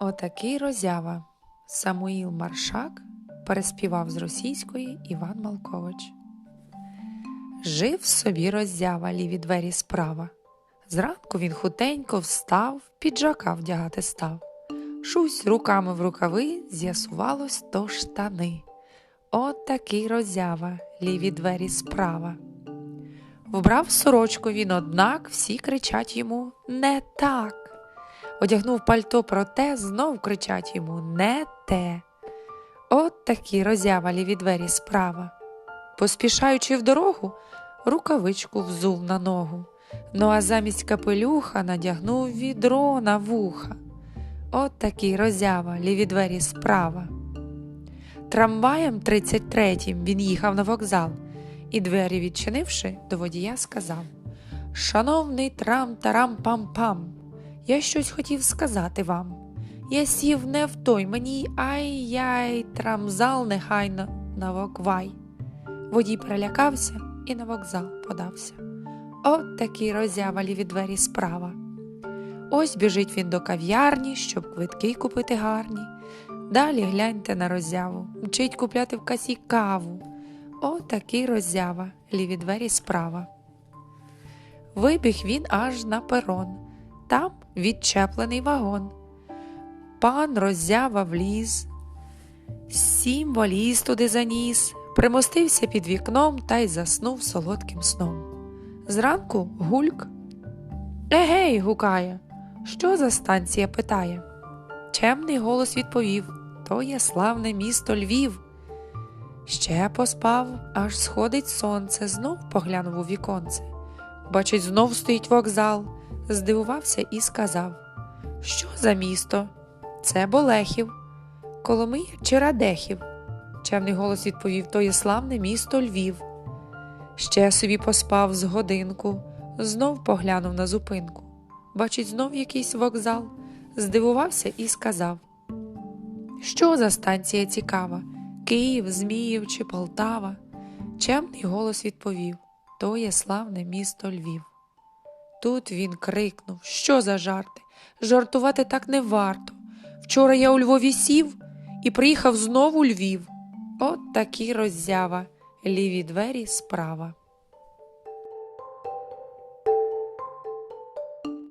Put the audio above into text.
Отакий роззява. Самуїл Маршак переспівав з російської Іван Малкович. Жив собі роззява ліві двері справа. Зранку він хутенько встав, піджака вдягати став. Шусь руками в рукави з'ясувалось то штани. От такий роззява, ліві двері справа. Вбрав сорочку він, однак всі кричать йому не так. Одягнув пальто, проте знов кричать йому не те. От такі роззява ліві двері справа. Поспішаючи в дорогу, рукавичку взув на ногу. Ну а замість капелюха надягнув відро на вуха. От такий роззява ліві двері справа. Трамваєм 33-м він їхав на вокзал і двері відчинивши, до водія сказав Шановний трам тарам пам пам, я щось хотів сказати вам. Я сів не в той мені ай-яй, трамзал нехайно навоквай. Водій перелякався і на вокзал подався. От такі роззявалі від двері справа. Ось біжить він до кав'ярні, щоб квитки купити гарні. Далі гляньте на роззяву, мчить купляти в касі каву. О, такий роззява, ліві двері справа. Вибіг він аж на перон, там відчеплений вагон. Пан роззява вліз, сім валіз туди заніс, примостився під вікном та й заснув солодким сном. Зранку гульк. Егей, гукає. Що за станція питає? Чемний голос відповів То є славне місто Львів. Ще поспав, аж сходить сонце, знов поглянув у віконце. Бачить, знов стоїть вокзал, здивувався і сказав Що за місто? Це Болехів, Коломия чи Радехів? Чемний голос відповів То є славне місто Львів. Ще собі поспав з годинку, знов поглянув на зупинку. Бачить, знов якийсь вокзал, здивувався і сказав Що за станція цікава? Київ, Зміїв чи Полтава? Чемний голос відповів То є славне місто Львів. Тут він крикнув Що за жарти? Жартувати так не варто. Вчора я у Львові сів і приїхав знову у Львів. От такі роззява, ліві двері справа.